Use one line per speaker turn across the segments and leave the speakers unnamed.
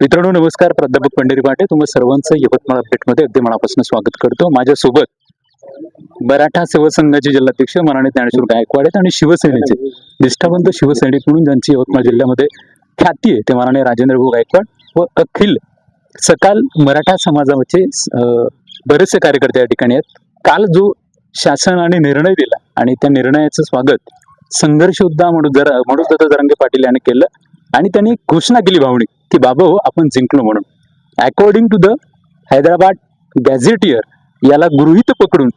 मित्रांनो नमस्कार. प्राध्यापक पंढरी पाटे तुम्ही सर्वांचं यवतमाळ अपडेटमध्ये अगदी मनापासून स्वागत करतो. माझ्यासोबत मराठा सेवा जिल्हाध्यक्ष मनाने ज्ञानेश्वर गायकवाड आहेत आणि शिवसेनेचे निष्ठावंत शिवसैनिक म्हणून ज्यांची यवतमाळ जिल्ह्यामध्ये ख्याती आहे ते मनाने राजेंद्र भाऊ गायकवाड व अखिल सकाल मराठा समाजाचे बरेचसे कार्यकर्ते या ठिकाणी आहेत. काल जो शासनाने निर्णय दिला आणि त्या निर्णयाचं स्वागत संघर्ष योद्धा म्हणून जरा म्हणून दत्त जरांगे पाटील यांनी केलं. आणि त्यांनी घोषणा केली भावनी की बाबा हो आपण जिंकलो म्हणून. According to the Hyderabad gazetteer याला गृहीत पकडून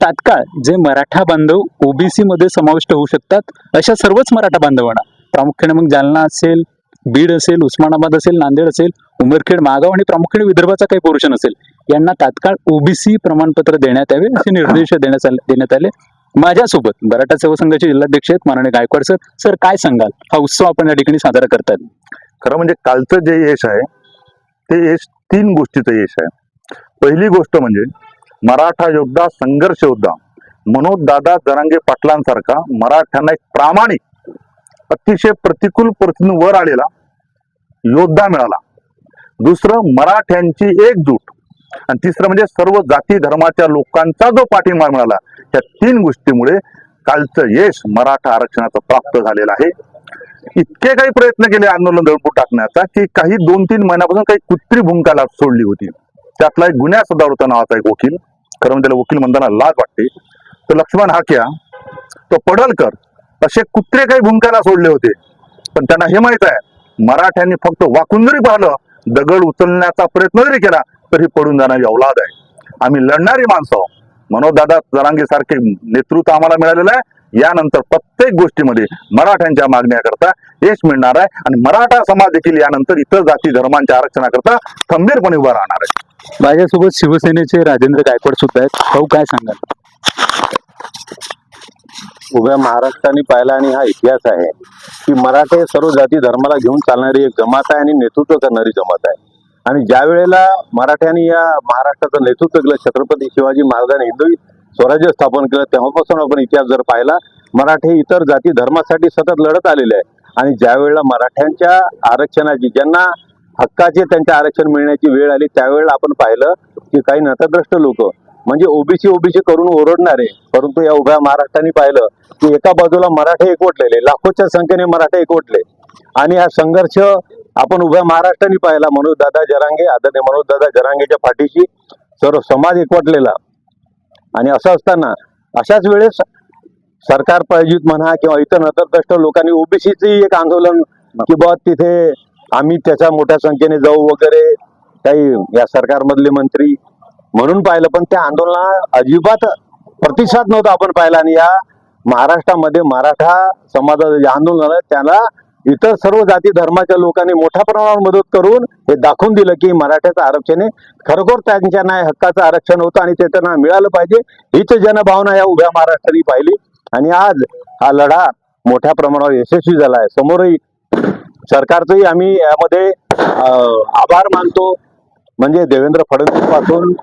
तात्काळ जे मराठा बांधव ओबीसी मध्ये समाविष्ट होऊ शकतात अशा सर्वच मराठा बांधवांना प्रामुख्याने मग जालना असेल बीड असेल उस्मानाबाद असेल नांदेड असेल उमरखेड मागाव आणि प्रामुख्याने विदर्भाचा काही पोर्शन असेल यांना तात्काळ ओबीसी प्रमाणपत्र देण्यात यावे असे निर्देश देण्यात आले देण्यात आले. माझ्यासोबत मराठा सेवा संघाचे जिल्हाध्यक्ष आहेत माननीय गायकवाड सर. सर काय सांगाल? हा उत्सव आपण या ठिकाणी साजरा करतायत
खरं म्हणजे कालचं जे यश आहे ते यश तीन गोष्टीचं यश आहे. पहिली गोष्ट म्हणजे मराठा योद्धा संघर्ष योद्धा मनोज दादा जरांगे पाटलांसारखा मराठ्यांना एक प्रामाणिक अतिशय प्रतिकूल परिस्थिती वर आलेला योद्धा मिळाला. दुसरं मराठ्यांची एकजूट. आणि तिसरं म्हणजे सर्व जाती धर्माच्या लोकांचा जो पाठिंबा मिळाला या तीन गोष्टीमुळे कालचं यश मराठा आरक्षणाचं प्राप्त झालेलं आहे. इतके काही प्रयत्न केले आंदोलन दळपूर टाकण्याचा की काही दोन तीन महिन्यापासून काही कुत्री भूमिका सोडली होती. त्यातला एक गुन्हा सदावरचा नावाचा एक वकील खरं म्हणजे त्याला वकील म्हणताना लाज वाटते. तर लक्ष्मण हाक्या तो पडलकर असे कुत्रे काही भूमिकाला सोडले होते. पण त्यांना हे माहीत आहे मराठ्यांनी फक्त वाकून जरी पाहिलं दगड उचलण्याचा प्रयत्न जरी केला तरी पडून जाणारी औलाद आहे. आम्ही लढणारी माणसं आहोत. मनोजदादा जरांगे सारखे नेतृत्व आम्हाला मिळालेलं आहे. यानंतर प्रत्येक गोष्टीमध्ये मराठ्यांच्या मागण्याकरता यश मिळणार आहे. आणि मराठा समाज देखील यानंतर इतर जाती धर्मांच्या आरक्षणाकरता खंबीरपणे उभा राहणार आहे.
माझ्यासोबत शिवसेनेचे राजेंद्र गायकवाड सुद्धा आहेत. भाऊ काय सांगाल?
उभ्या महाराष्ट्राने पाहिला आणि हा इतिहास आहे की मराठे सर्व जाती धर्माला घेऊन चालणारी एक जमात आहे आणि नेतृत्व करणारी जमात आहे. आणि ज्या वेळेला मराठ्यांनी या महाराष्ट्राचं नेतृत्व केलं छत्रपती शिवाजी महाराजांनी हिंदू स्वराज्य स्थापन केलं तेव्हापासून आपण इतिहास जर पाहिला मराठे इतर जाती धर्मासाठी सतत लढत आलेले आहे. आणि ज्या वेळेला मराठ्यांच्या आरक्षणाची ज्यांना हक्काचे त्यांचे आरक्षण मिळण्याची वेळ आली त्यावेळेला आपण पाहिलं की काही नतद्रष्ट लोक म्हणजे ओबीसी ओबीसी करून ओरडणारे परंतु या उभ्या महाराष्ट्राने पाहिलं की एका बाजूला मराठे एकवटलेले लाखोच्या संख्येने मराठे एकवटले. आणि हा संघर्ष आपण उभ्या महाराष्ट्राने पाहिला मनोज दादा जरांगे आदरणीय मनोज दादा जरांगेच्या पाठीशी सर्व समाज एकवटलेला. आणि असं असताना अशाच वेळेस सरकार प्रायोजित म्हणा किंवा इतर नतरदष्ट लोकांनी ओबीसीचं एक आंदोलन की बुवा तिथे आम्ही त्याच्या मोठ्या संख्येने जाऊ वगैरे काही या सरकारमधले मंत्री म्हणून पाहिलं. पण त्या आंदोलनाला अजिबात प्रतिसाद नव्हता आपण पाहिला. आणि या महाराष्ट्रामध्ये मराठा समाजाचं जे आंदोलन झालं त्याला इतर सर्व जाती धर्माच्या लोकांनी मोठ्या प्रमाणावर मदत करून हे दाखवून दिलं की मराठ्याचं आरक्षण हे खरोखर त्यांच्या न्याय हक्काचं आरक्षण होतं आणि ते त्यांना मिळालं पाहिजे. हीच जनभावना या उभ्या महाराष्ट्राने पाहिली. आणि आज हा लढा मोठ्या प्रमाणावर यशस्वी झाला आहे. समोरही सरकारचंही आम्ही यामध्ये आभार मानतो. म्हणजे देवेंद्र फडणवीसपासून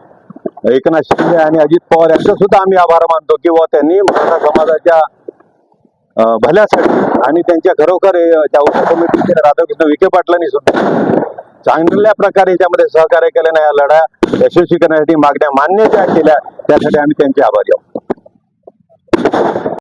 एकनाथ शिंदे आणि अजित पवार यांचा सुद्धा आम्ही आभार मानतो किंवा त्यांनी मराठा समाजाच्या भल्यासाठी आणि त्यांच्या खरोखर त्या उप कमिटीचे राधाकृष्ण विखे पाटलांनी सुद्धा चांगल्या प्रकारे याच्यामध्ये सहकार्य केल्याने या लढा यशस्वी करण्यासाठी मागण्या मान्य ज्या केल्या त्यासाठी आम्ही त्यांचे आभारी आहोत.